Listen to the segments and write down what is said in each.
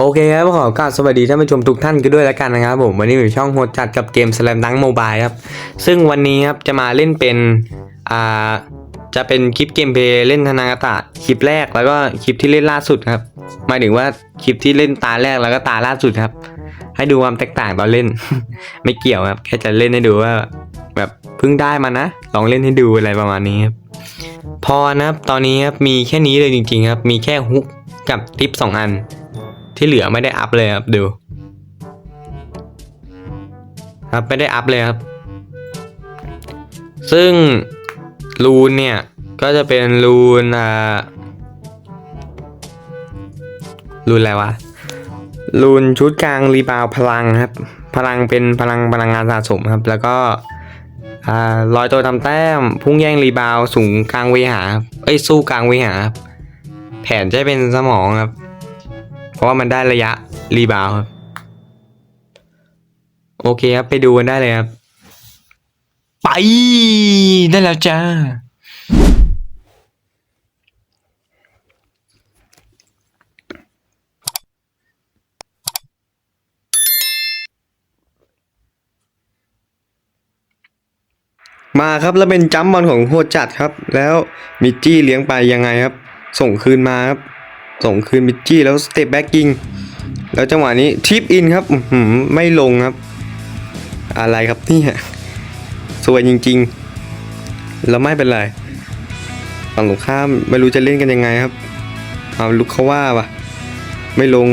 โอเคครับขอกราบสวัสดีท่านผู้ชมทุกท่านกันด้วยแล้วกันนะครับผมวันนี้อยู่ช่องโหดจัดกับเกม Slam Dunk Mobile ครับซึ่งวันนี้ครับจะมาเล่นเป็นอ่าจะเป็นคลิปเกมเพลย์เล่นธนากาตะคลิปแรกแล้วก็คลิปที่เล่นล่าสุดครับหมายถึงว่าคลิปที่เล่นตาแรกแล้วก็ตาล่าสุดครับ ให้ดูความแตกต่างตอนเล่น ไม่เกี่ยวครับแค่จะเล่นให้ดูว่า แบบเพิ่งได้มานะลองเล่นให้ดูอะไรประมาณนี้ครับพอนะครับตอนนี้ครับมีแค่นี้เลยจริง ๆ ครับ มีแค่ฮุกกับทิปสองอัน ที่เหลือไม่ได้อัพเลยครับดู ครับไม่ได้อัพเลยครับ ซึ่งรูนเนี่ย ก็จะเป็นรูนอ่ารูนอะไรวะรูนชุดกลางรีบาวพลังครับ พลังเป็นพลังพลังงานสะสมครับ แล้วก็อ่าลอยตัวทำแต้ม พุ่งแย่งรีบาวสูงกลางเวหารับเอ้ยสู้กลางเวหาครับแผนจะเป็นสมองครับ เพราะว่ามันได้ระยะรีบาวครับ โอเคครับ ไปดูกันได้เลยครับ ไปได้แล้วจ้า มาครับแล้วเป็นจัมบอลของโหดจัดครับ แล้วมิจจี้เลี้ยงไปยังไงครับ ส่งคืนมาครับ ส่งคืนมิจี้ แล้วสเตปแบ็กกิ้งแล้วจังหวะนี้ทิปอินครับหือไม่ลงครับ อะไรครับนี่ยสวยจริงๆ แล้วไม่เป็นไรฝั่งตรงข้ามไม่รู้จะเล่นกันยังไงครับ เอาลุกเขาว่าปะไม่ลง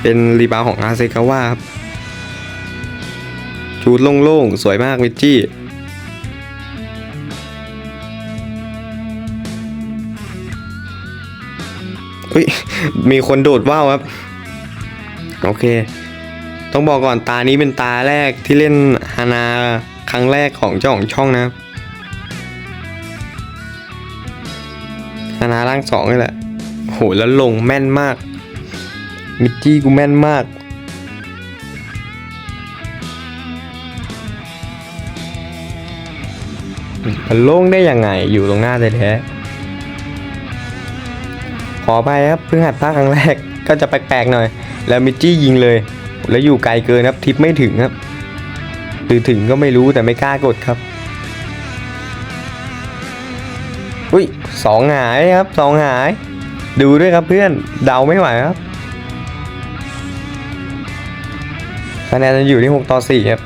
เป็นรีบาวของอาเซกาว่าครับชูดโล่งๆ สวยมากมิจ เฮ้ยมีคนโดดว่าวครับ โอเค ต้องบอกก่อนตานี้เป็นตาแรกที่เล่นฮานาครั้งแรกของเจ้าของช่องนะครับฮานาร่างสองนี่แหละโหแล้วลงแม่นมาก มิจจี้กูแม่นมากมันโล่งได้ยังไงอยู่ตรงหน้าแท้ๆ ขอไปครับเพิ่งหัดภาคครั้งแรกก็จะแปลกๆหน่อย แล้วมิจี้ยิงเลย แล้วอยู่ไกลเกินครับทิปไม่ถึงครับหรือถึงก็ไม่รู้แต่ไม่กล้ากดครับอุ้ยสองหายครับสองหาย ดูด้วยครับเพื่อนเดาไม่ไหวครับคะแนนจะอยู่ที่ 6 ต่อ 4 ครับ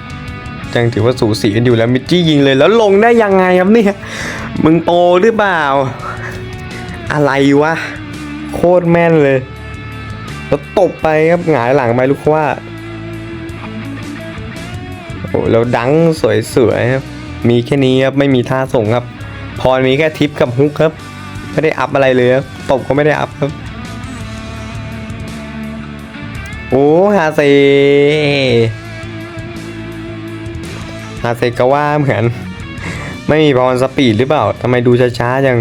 ยังถือว่าสูสีกันอยู่แล้วมิจี้ยิงเลยแล้วลงได้ยังไงครับเนี่ย มึงโปหรือเปล่า อะไรวะ โคตรแม่นเลย แล้วตบไปครับหงายหลังไปลูกว่าโอ้แล้วดังสวยๆครับ มีแค่นี้ครับ ไม่มีท่าส่งครับพอมีแค่ทิปกับฮุกครับ ไม่ได้อัพอะไรเลยครับ ตบก็ไม่ได้อัพครับ โอ้ฮาเซฮาเซก็ว่าเหมือน ไม่มีพรสปีดหรือเปล่าทำไมดูช้าๆจัง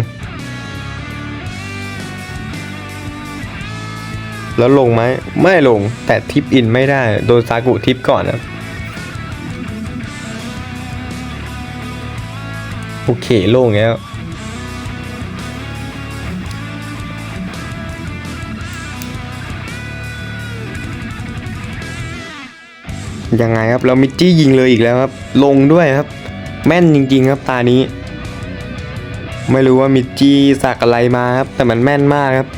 แล้วลงไหมไม่ลงแต่ทิปอินไม่ได้โดนซากุทิปก่อนนะโอเคโล่งแล้วยังไงครับแล้วมิจจี้ยิงเลยอีกแล้วครับ ลงด้วยครับ แม่นจริง ๆ ครับตานี้ ไม่รู้ว่ามิจี้สักอะไรมาครับ แต่มันแม่นมากครับ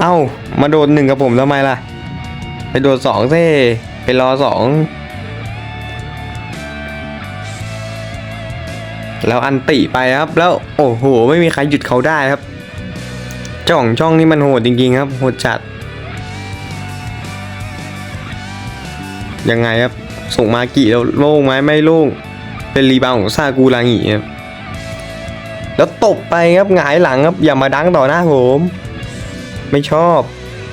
เอ้า มาโดนหนึ่งกับผมทำไมล่ะ ไปโดนสองสิไปรอสองแล้วอันติไปครับ แล้วโอ้โห ไม่มีใครหยุดเขาได้ครับจ้าของช่องนี่มันโหดจริงๆครับ โหดจัด ยังไงครับ ส่งมากี่แล้วโล่งไหมไม่โล่ง เป็นรีบาวของซากูรางิครับแล้วตบไปครับหงายหลังครับ อย่ามาดังต่อหน้าผม ไม่ชอบ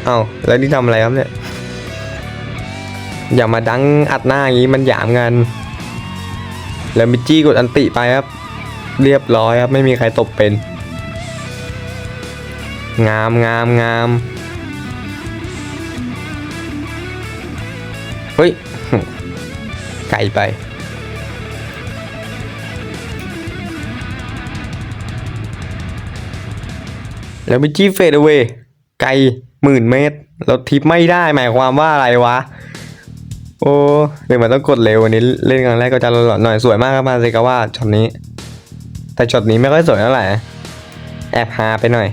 เอา้าแล้วนี่ทำอะไรครับเนี่ย อย่ามาดังอัดหน้าอย่างนี้มันหยามกัน แล้วมิจี้กดอันติไปครับ เรียบร้อยครับ ไม่มีใครตบเป็น งามงามงามเฮ้ย ไกลไปแล้วมิจี้เฟดเว ไกลหมื่นเมตรเราทิปไม่ได้หมายความว่าอะไรวะ โอ้เดี๋ยวมันต้องกดเร็ววันนี้เล่นครั้งแรกก็จะหลอนหน่อยสวยมากครับมาเซกาว่าช็อตนี้ แต่ช็อตนี้ไม่ค่อยสวยเท่าไหร่แอบฮาไปหน่อย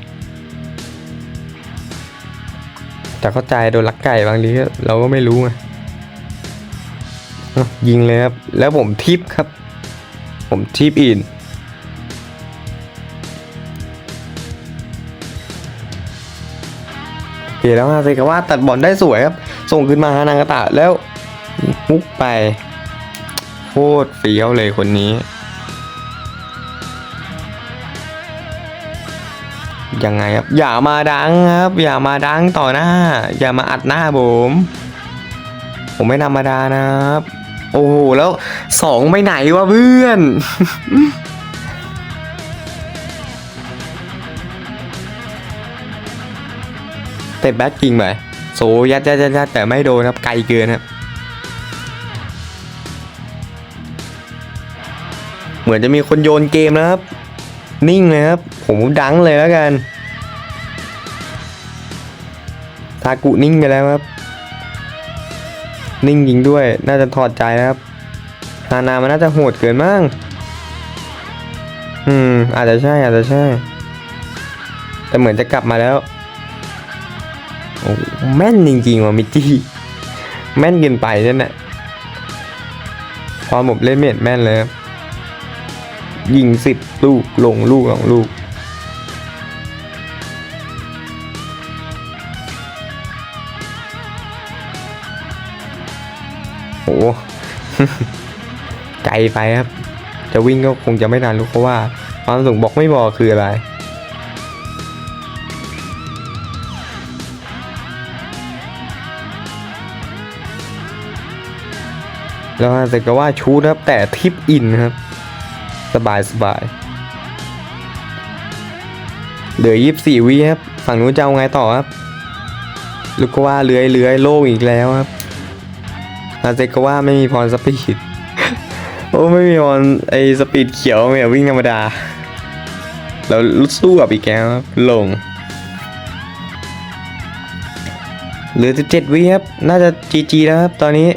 แต่เข้าใจโดนลักไก่บางทีเราก็ไม่รู้ไงยิงเลยครับ แล้วผมทิปครับ ผมทิปอิน เคแล้วฮาเซกาว่าตัดบอลได้สวยครับ ส่งขึ้นมาฮานางาตะแล้วมุกไปโคตรเฟี้ยวเลยคนนี้ ยังไงครับ อย่ามาดังครับ อย่ามาดังต่อหน้า อย่ามาอัดหน้าผมผมไม่ธรรมดานะครับ โอ้โห แล้วสองไปไหนวะเพื่อน เตะแบ็คจริงไปโซยัดยัดยัดยัดแต่ไม่โดนครับไกลเกินครับเหมือนจะมีคนโยนเกมนะครับ นิ่งเลยครับ ผมดังเลยแล้วกันทากุนิ่งไปแล้วครับ นิ่งจริงด้วย น่าจะถอดใจแล้วครับฮานามันน่าจะโหดเกินมั้งอืม อาจจะใช่อาจจะใช่ แต่เหมือนจะกลับมาแล้ว โอ้แม่นจริงๆว่ะมิจี้แม่นเกินไปนั่นแหละพอผมเล่นเมดแม่นเลยยิงสิบลูกลงลูกสองลูกโหไกลไปครับ จะวิ่งก็คงจะไม่นานลูกเพราะว่าความสูงบอกไม่บอกคืออะไร แล้วแต่ก็ว่าชูดครับ แต่ทิปอินครับ สบายสบายเหลือยี่สิบสี่วิครับ ฝั่งนู้นจะเอาไงต่อครับ ลูกก็ว่าเลื้อยเลื้อยโล่งอีกแล้วครับอาเซก็ว่าไม่มีพรสปีด โอ้ ไม่มีพรไอสปีดเขียวเนี่ยวิ่งธรรมดา แล้วสู้กับอีกแกวครับลงเหลือสิบเจ็ดวิครับ น่าจะจีจีแล้วครับ ตอนนี้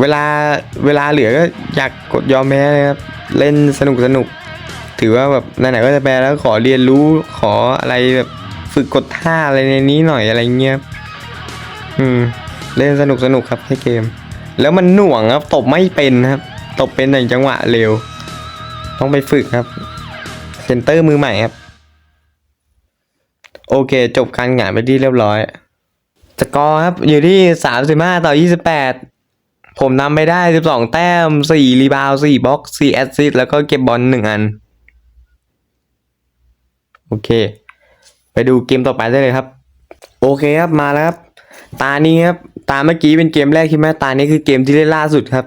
เวลาเวลาเหลือก็อยากกดยอมแพ้เลยครับเล่นสนุกสนุก ถือว่าแบบไหนๆก็จะแปลแล้วขอเรียนรู้ขออะไรแบบฝึกกดท่าอะไรในนี้หน่อยอะไรเงี้ยอืมเล่นสนุกสนุกครับแค่เกม แล้วมันหน่วงครับตบไม่เป็นครับ ตบเป็นแต่จังหวะเร็ว ต้องไปฝึกครับเซนเตอร์มือใหม่ครับ โอเค จบการงานไปที่เรียบร้อยสกอร์ครับ อยู่ที่สามสิบห้าต่อยี่สิบแปด ผมนำไปได้ 12 แต้ม 4 รีบาว4บล็อก 4 แอสซิสต์แล้วก็เก็บบอล1อัน โอเค ไปดูเกมต่อไปได้เลยครับ โอเคครับมาแล้วครับ ตานี้ครับ ตาเมื่อกี้เป็นเกมแรกใช่ไหมตานี้คือเกมที่เล่นล่าสุดครับ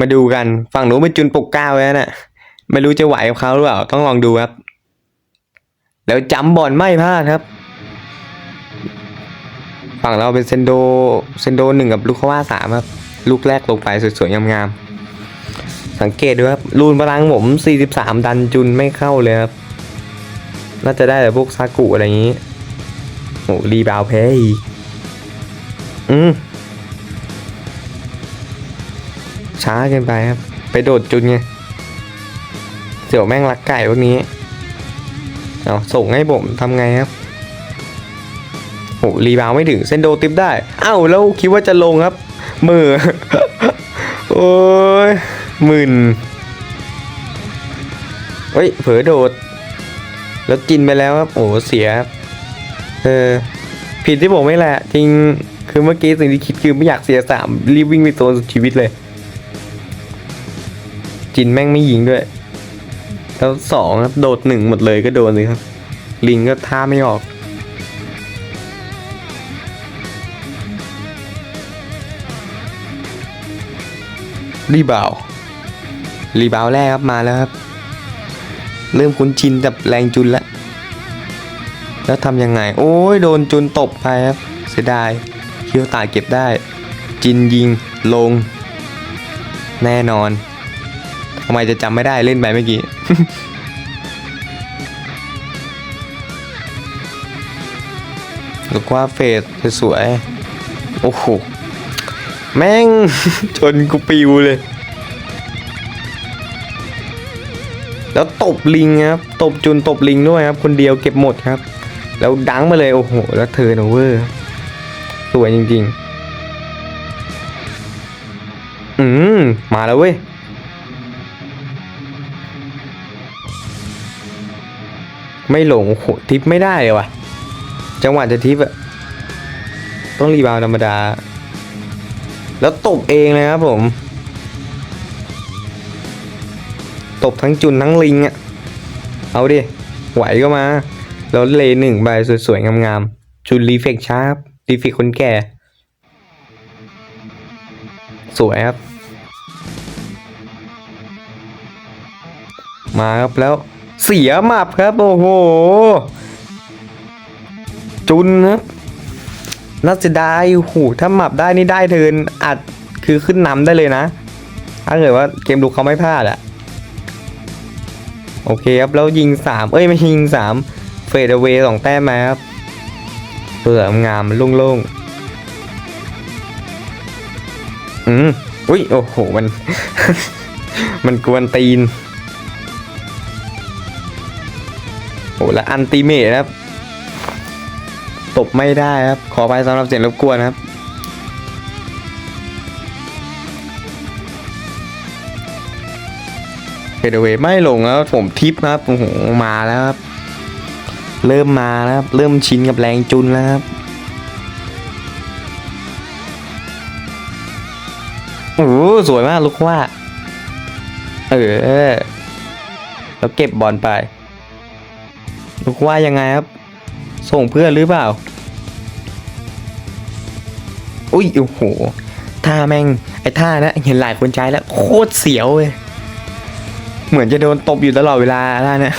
มาดูกัน ฝั่งหนูเป็นจุนปกเก้าแล้วน่ะไม่รู้จะไหวกับเขาหรือเปล่า ต้องลองดูครับ แล้วจำบอลไม่พลาดครับฝั่งเราเป็นเซนโด เซนโดหนึ่งกับลูกคว่าสามครับ ลูกแรกลงไปสวยๆงามๆสังเกตดูครับรูนพลังผม 43 ดันจุนไม่เข้าเลยครับน่าจะได้แต่พวกซากุอะไรอย่างนี้โอ้รีบาวด์แพ้อีกอืมช้าเกินไปครับ ไปโดดจุนไงเสี่ยวแม่งรักไก่พวกนี้เอาส่งให้ผมทำไงครับโอ้รีบาวไม่ถึงเซนโดติปได้ เอ้าแล้วคิดว่าจะลงครับ มือ โอ้ยหมื่นเฮ้ย เผลอโดด แล้วกินไปแล้วครับ โอ้เสียครับเออ ผิดที่ผมไม่แหละ จริง คือเมื่อกี้สิ่งที่คิดคือไม่อยากเสียสามรีบวิ่งไปโซนสุดชีวิตเลย จินแม่งไม่ยิงด้วย แล้วสองครับ โดดหนึ่งหมดเลยก็โดนเลยครับ ลิงก็ท่าไม่ออก รีบาวรีบาวแรกครับมาแล้วครับ เริ่มคุ้นชินกับแรงจุนแล้ว แล้วทำยังไง โอ้ยโดนจุนตบไปครับ เสียดายเคียวตาเก็บได้ จินยิงลง แน่นอนทำไมจะจำไม่ได้เล่นไปเมื่อกี้หรือว่าเฟสสวยโอ้โห แม่ง ชนกูปิวเลย แล้วตบลิงครับ ตบจุนตบลิงด้วยครับ คนเดียวเก็บหมดครับ แล้วดังมาเลย โอ้โห แล้วเธอโนเวอร์ สวยจริง ๆ อืม มาแล้วเว้ยไม่หลงโหทิปไม่ได้เลยว่ะ จังหวะจะทิปอะต้องรีบาวธรรมดา แล้วตบเองเลยครับผม ตบทั้งจุนทั้งลิงอะเอาดิ ไหวก็มา แล้วเลหนึ่งใบสวยๆ งามๆ จุนรีเฟกชาร์ปรีเฟกคนแก่ สวยครับ มาครับแล้วเสียหมับครับ โอ้โห จุนครับ น่าจะได้โอ้โหถ้าหมับได้นี่ได้เทิร์นอัดคือขึ้นนำได้เลยนะ ถ้าเกิดว่าเกมลุกเขาไม่พลาดอะโอเคครับ แล้วยิงสามเอ้ย ไม่ยิงสามเฟดเวสองแต้มมาครับเปื่องามโล่งๆ อืมอุ้ย โอ้โห มัน มันกวนตีน โอ้แล้วอันติเมทครับ ตบไม่ได้ครับ ขอไปสำหรับเสียงรบกวนครับ เฟดเวไม่ลงแล้วผมทิปครับโอ้โหมาแล้วครับ เริ่มมาแล้วครับ เริ่มชินกับแรงจุนแล้วครับโอ้สวยมากลูกว่า เออแล้วเก็บบอลไป ลูกว่ายังไงครับ ส่งเพื่อนหรือเปล่า อุ้ยโอ้โหท่าแม่งไอ้ท่านะเห็นหลายคนใช้แล้ว โคตรเสียวเลยเหมือนจะโดนตบอยู่ตลอดเวลาท่านะ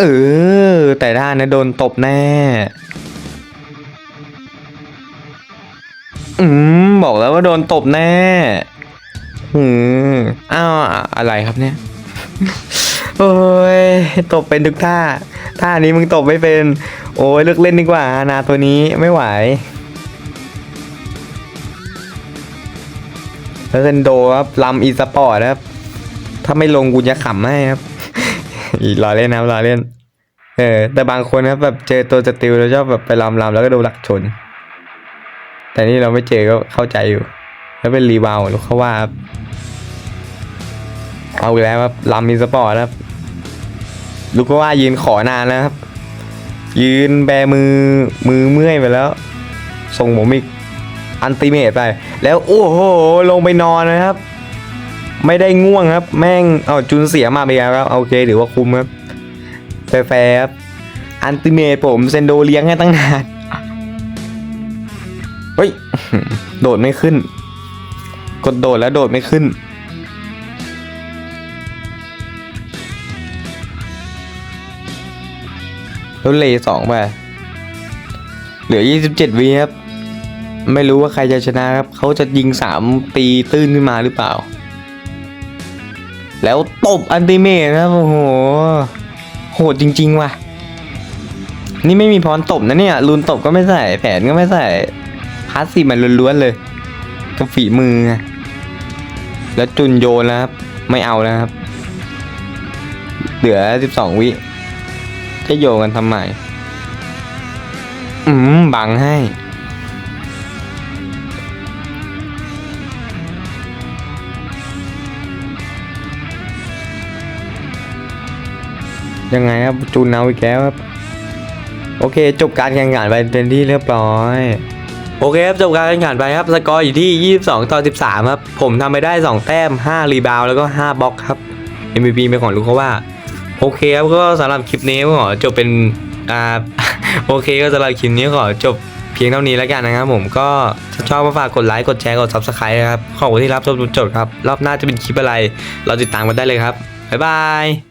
เออ แต่ท่านะโดนตบแน่อืมบอกแล้วว่าโดนตบแน่อืมอ้าวอะไรครับเนี่ย โอ้ยตบเป็นทุกท่า ท่านี้มึงตบไม่เป็น โอ้ยเลิกเล่นดีกว่านาตัวนี้ไม่ไหวแล้วเซนโดครับลำอีสปอร์ตครับ ถ้าไม่ลงกูจะขำให้ครับอีรอเล่นนะรอเล่น เออ แต่บางคนครับแบบเจอตัวสติลแล้วชอบแบบไปลำลำแล้วก็โดนหลักชน แต่นี่เราไม่เจอก็เข้าใจอยู่ แล้วเป็นรีบาวด์ลูกเขาว่า เอาอีกแล้วครับลำอีสปอร์ตครับ ลูกก็ว่ายืนขอนานแล้วครับ ยืนแบมือมือเมื่อยไปแล้ว ส่งผมอีกอันติเมตไป แล้วโอ้โหลงไปนอนนะครับ ไม่ได้ง่วงครับ แม่งเอาจุนเสียมาไปแล้วครับโอเคถือว่าคุ้มครับแฟร์ครับอันติเมตผมเซนโดเลี้ยงให้ตั้งนานเฮ้ยโดดไม่ขึ้น กดโดดแล้วโดดไม่ขึ้น แล้วเลสองไปเหลือ 27วิครับ ไม่รู้ว่าใครจะชนะครับ เขาจะยิงสามตีตื้นขึ้นมาหรือเปล่า แล้วตบอันติเมทครับ โอ้โห โหดจริง ๆ ว่ะ นี่ไม่มีพรตบนะเนี่ยลุนตบก็ไม่ใส่ แผนก็ไม่ใส่พาสซีมันล้วนๆเลยกับฝีมือ แล้วจุนโยนแล้วครับ ไม่เอาแล้วครับ เหลือ 12 วิ จะโยกันทำไม อืม บังให้ ยังไงครับ จูนเอาอีกแล้วครับ โอเค จบการแข่งขันไปเป็นที่เรียบร้อยโอเคครับจบการแข่งขันไปครับสกอร์อยู่ที่ 22 ต่อ 13 ครับ ผมทำไปได้ 2 แต้ม 5 รีบาวแล้วก็ 5บล็อกครับ MVP เป็นของลูกเขาว่า โอเคครับก็สำหรับคลิปนี้ก็ขอจบเป็นอ่าโอเคก็สำหรับคลิปนี้ขอจบเพียงเท่านี้แล้วกันนะครับผมก็ถ้าชอบก็ฝากกดไลค์กดแชร์กด Subscribe นะครับขอบคุณที่รับชมจนจบครับรอบหน้าจะเป็นคลิปอะไร เราติดตามกันได้เลยครับบ๊ายบาย